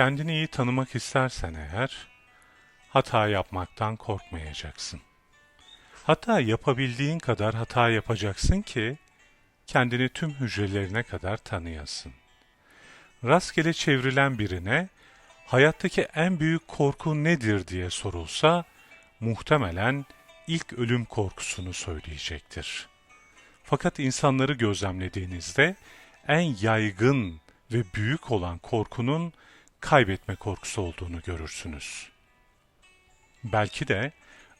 Kendini iyi tanımak istersen eğer, hata yapmaktan korkmayacaksın. Hatta yapabildiğin kadar hata yapacaksın ki, kendini tüm hücrelerine kadar tanıyasın. Rastgele çevrilen birine, hayattaki en büyük korku nedir diye sorulsa, muhtemelen ilk ölüm korkusunu söyleyecektir. Fakat insanları gözlemlediğinizde en yaygın ve büyük olan korkunun kaybetme korkusu olduğunu görürsünüz. Belki de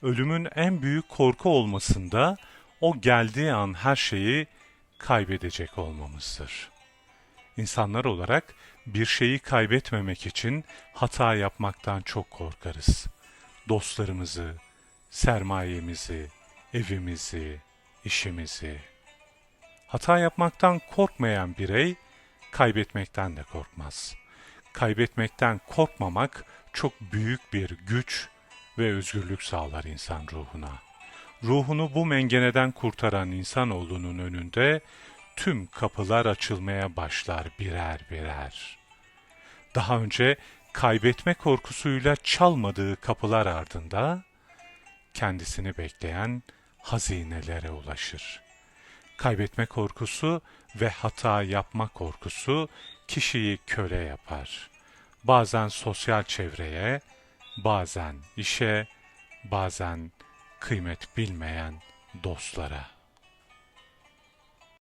ölümün en büyük korku olmasında o geldiği an her şeyi kaybedecek olmamızdır. İnsanlar olarak bir şeyi kaybetmemek için hata yapmaktan çok korkarız. Dostlarımızı, sermayemizi, evimizi, işimizi. Hata yapmaktan korkmayan birey kaybetmekten de korkmaz. Kaybetmekten korkmamak çok büyük bir güç ve özgürlük sağlar insan ruhuna. Ruhunu bu mengeneden kurtaran insanoğlunun önünde tüm kapılar açılmaya başlar birer birer. Daha önce kaybetme korkusuyla çalmadığı kapılar ardında kendisini bekleyen hazinelere ulaşır. Kaybetme korkusu ve hata yapma korkusu kişiyi köle yapar. Bazen sosyal çevreye, bazen işe, bazen kıymet bilmeyen dostlara.